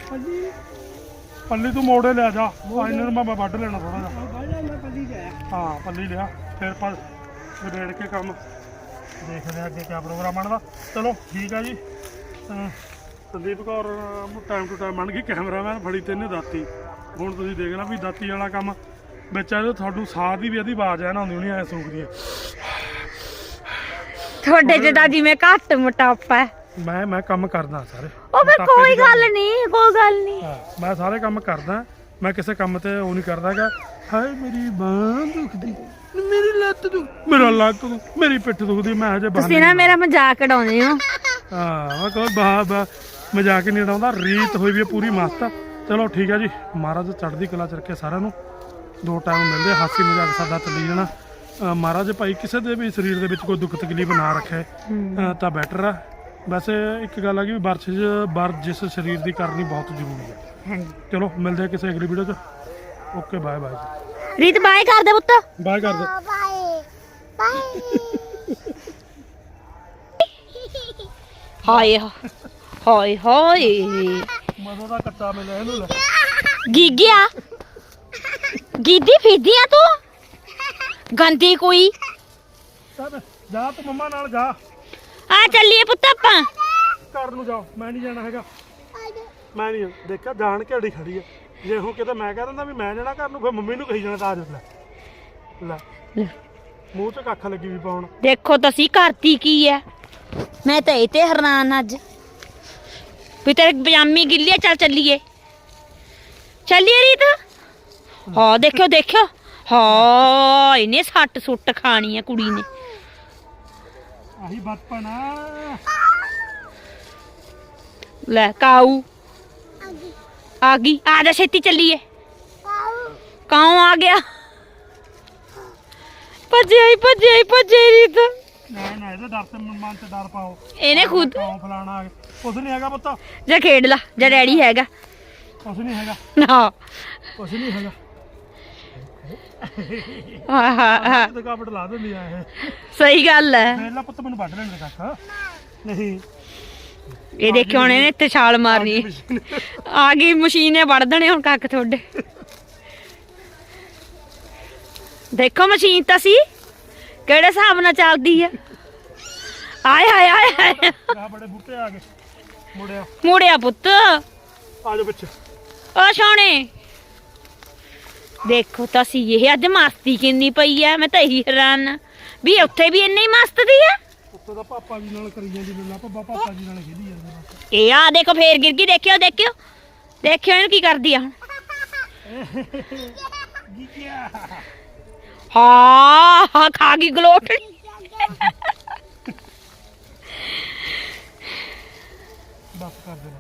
ਪੱਲੀ ਤੂੰ ਮੋੜੇ ਲਿਆ ਜਾ। ਨੂੰ ਮੈਂ ਵੱਢ ਲੈਣਾ ਥੋੜਾ ਜਿਹਾ। ਹਾਂ ਪੱਲੀ ਲਿਆ। ਫਿਰ ਪਰ ਨਿਬੇੜ ਕੇ ਕੰਮ। ਦੇਖਦੇ ਹਾਂ ਅੱਗੇ ਕੀ ਪ੍ਰੋਗਰਾਮ ਬਣਦਾ। ਚਲੋ ਠੀਕ ਆ ਜੀ। Sandeep Kaur time to time ਬਣ ਗਈ ਕੈਮਰਾਮੈਨ ਫੜੀ ਤੇ ਇਹਨੇ ਦਾਤੀ। ਹੁਣ ਤੁਸੀਂ ਦੇਖ ਲਾ ਵੀ ਦਾਤੀ ਵਾਲਾ ਕੰਮ ਵਿੱਚ ਇਹਦੇ ਤੁਹਾਨੂੰ ਸਾਹ ਦੀ ਵੀ ਇਹਦੀ ਆਵਾਜ਼ ਐ ਨਾ ਆਉਂਦੀ ਹੋਣੀ ਐ ਸੂਕਦੀ ਐ। ਤੁਹਾਡੇ ਜਿਹੜਾ ਜਿਵੇਂ ਘੱਟ ਮੋਟਾਪਾ ਹੈ ਮੈਂ ਮੈਂ ਕੰਮ ਕਰਦਾ ਸਾਰੇ। ਉਹ ਫਿਰ ਮੋਟਾਪੇ ਕੋਈ ਦੀ ਗੱਲ ਨਹੀਂ ਕੋਈ ਗੱਲ ਨਹੀਂ ਹਾਂ, ਮੈਂ ਸਾਰੇ ਕੰਮ ਕਰਦਾ ਮੈਂ ਕਿਸੇ ਕੰਮ ਤੇ ਉਹ ਨਹੀਂ ਕਰਦਾਗਾ। ਹਾਏ ਮੇਰੀ ਬਾਹ ਦੁਖਦੀ ਮੇਰੀ ਲੱਤ ਦੁਖ ਮੇਰਾ ਲੱਕ ਦੁਖ ਮੇਰੀ ਪਿੱਠ ਦੁਖਦੀ ਮੈਂ ਹਜੇ ਬਾਹਰ ਤੁਸੀਂ ਨਾ ਮੇਰਾ ਮਜ਼ਾਕ ਉਡਾਉਂਦੇ ਹੋ। ਹਾਂ ਮੈਂ ਕੋਈ ਬਾਹ ਬਾ ਮਜ਼ਾਕ ਹੀ ਨਹੀਂ ਉਡਾਉਂਦਾ ਰੀਤ ਹੋਈ ਵੀ ਹੈ ਪੂਰੀ ਮਸਤ। ਚਲੋ ਠੀਕ ਹੈ ਜੀ ਮਹਾਰਾਜ ਚੜ੍ਹਦੀ ਕਲਾ ਚ ਰੱਖੇ ਸਾਰਿਆਂ ਨੂੰ। ਦੋ ਟਾਈਮ ਮਿਲਦੇ ਹਾਸੀ ਮਜ਼ਾਕ ਸਾਡਾ ਚੱਲੀ ਜਾਣਾ। ਮਹਾਰਾਜ ਭਾਈ ਕਿਸੇ ਦੇ ਵੀ ਸਰੀਰ ਦੇ ਵਿੱਚ ਕੋਈ ਦੁੱਖ ਤਕਲੀਫ ਨਾ ਰੱਖੇ ਤਾਂ ਬੈਟਰ ਆ। ਵੈਸੇ ਇੱਕ ਗੱਲ ਆ ਕਿ ਵਰਜਿਸ਼ ਵਰਜਿਸ਼ ਸਰੀਰ ਦੀ ਕਰਨੀ ਬਹੁਤ ਜ਼ਰੂਰੀ ਹੈ ਹਾਂਜੀ। ਚਲੋ ਮਿਲਦੇ ਆ ਕਿਸੇ ਅਗਲੀ ਵੀਡੀਓ 'ਚ। Okay bye bye Reet bye ਕਰ ਦੇ ਪੁੱਤ। ਬਾਏ ਕਰ ਦੇ। ਹਾਏ। ਹਾਏ ਹਾਏ। ਮਜ਼ਾ ਦਾ ਕੱਟਾ ਮਿਲਿਆ ਇਹਨੂੰ ਲੈ। ਗਿੱਗਿਆ। ਗਿੱਦੀ ਫਿਰਦੀਆਂ ਤੂੰ? ਗੰਦੀ ਕੋਈ? ਚੱਲ ਜਾ ਤੂੰ ਮੰਮਾ ਨਾਲ ਜਾ। ਆ ਚੱਲੀਏ ਪੁੱਤ ਆਪਾਂ। ਘਰ ਨੂੰ ਜਾ ਮੈਂ ਨਹੀਂ ਜਾਣਾ ਹੈਗਾ। ਮੈਂ ਨਹੀਂ ਦੇਖਿਆ ਜਾਣ ਕੇ ਅੜੀ ਖੜੀ ਹੈ ਜੇ ਹੁਣ ਕਿਤੇ ਮੈਂ ਕਹਿ ਦਿੰਦਾ ਵੀ ਮੈਂ ਜਾਣਾ ਘਰ ਨੂੰ ਫਿਰ ਮੰਮੀ ਨੂੰ ਕਹੀ ਜਾਣਾ ਤਾਂ ਆ ਜਾ ਲੈ। ਲੈ। ਲੈ, ਮੂੰਹ 'ਚ ਕੱਖ ਲੱਗੀ ਵੀ ਪਾਉਣ। ਦੇਖੋ ਤੁਸੀਂ ਕਰਤੀ ਕੀ ਹੈ ਮੈਂ ਤਾਂ ਇਹ ਤੇ ਹੈਰਾਨ ਅੱਜ। ਵੀ ਤੇਰੇ ਪਜਾਮੀ ਗਿੱਲੀ ਆ ਚੱਲ ਚੱਲੀਏ ਚੱਲੀਏ ਰੀਤ ਹਾਂ ਦੇਖਿਓ ਦੇਖਿਓ ਹਾਂ ਇਹਨੇ ਸੱਟ ਸੁੱਟ ਖਾਣੀ ਹੈ ਕੁੜੀ ਨੇ ਆਹੀ ਬਚਪਨ ਆ ਲੈ ਕਾਊ ਆ ਗਈ ਆ ਜਾ ਛੇਤੀ ਚੱਲੀਏ ਕਾਉ ਆ ਗਿਆ ਭੱਜਿਆ ਹੀ ਭੱਜਿਆ ਹੀ ਭੱਜਿਆ ਹੀ ਰੀਤ ਨਾ ਨਾ ਇਹਦੇ ਡਰ ਤੇ ਮਨ ਆ ਕੁਛ ਨਹੀਂ ਹੈਗਾ ਪੁੱਤ। ਜਾ ਖੇਡ ਲਾ ਜਾ ਡੈਡੀ ਹੈਗਾ। ਕੁਛ ਨਹੀਂ ਹੈਗਾ। ਨਾ। ਕੁਛ ਨਹੀਂ ਹੈਗਾ। ਹਾਂ ਹਾਂ ਹਾਂ। ਤੇ ਕਾਪਟ ਲਾ ਦਿੰਦੀ ਆ ਇਹ। ਸਹੀ ਗੱਲ ਹੈ ਪਹਿਲਾਂ ਪੁੱਤ ਮੈਨੂੰ ਵੱਢ ਲੈਣ ਦੇ ਕੱਖ। ਨਹੀਂ। ਇਹ ਦੇਖਿਓ ਹੁਣ ਇਹਨੇ ਇੱਥੇ ਛਾਲ ਮਾਰਨੀ। ਆ ਗਈ ਮਸ਼ੀਨ। ਨੇ ਵੜ ਦੇਣੇ ਹੁਣ ਕੱਖ ਤੁਹਾਡੇ। ਦੇਖੋ ਮਸ਼ੀਨ ਤਾਂ ਸੀ। ਕਿਹੜੇ ਹਿਸਾਬ ਨਾਲ ਚੱਲਦੀ ਹੈ ਆਏ ਹਾਏ ਆਏ ਹਾਏ ਆ ਬੜੇ ਬੂਟੇ ਆ ਗਏ। ਮੁੜਿਆ। ਮੁੜਿਆ ਪੁੱਤ। ਆ ਜਾ ਪਿੱਛੇ। ਓ ਸੋਹਣੇ ਦੇਖੋ ਤਾਂ ਸੀ ਇਹ ਅੱਜ ਮਸਤੀ ਕਿੰਨੀ ਪਈ ਐ ਮੈਂ ਤਾਂ ਇਹੀ ਹੈਰਾਨ ਆਂ। ਵੀ ਉੱਥੇ ਵੀ ਇੰਨੀ ਮਸਤ ਦੀ ਐ ਉੱਤੇ ਦਾ ਪਾਪਾ ਜੀ ਨਾਲ ਕਰੀ ਜਾਂਦੀ ਲੱਲਾ ਪੱਪਾ ਪਾਪਾ ਜੀ ਨਾਲ ਖੇਡੀ ਜਾਂਦੇ ਨੇ। ਇਹ ਆ ਦੇਖੋ ਫੇਰ ਗਿਰ ਗਈ ਦੇਖਿਓ ਦੇਖਿਓ। ਦੇਖਿਓ ਇਹਨੂੰ ਕੀ ਕਰਦੀ ਆ ਹੁਣ। ਹਾਂ ਹਾਂ ਖਾ ਗਈ ਗਲੋਟੜੀ ਬਸ ਕਰ ਦੇ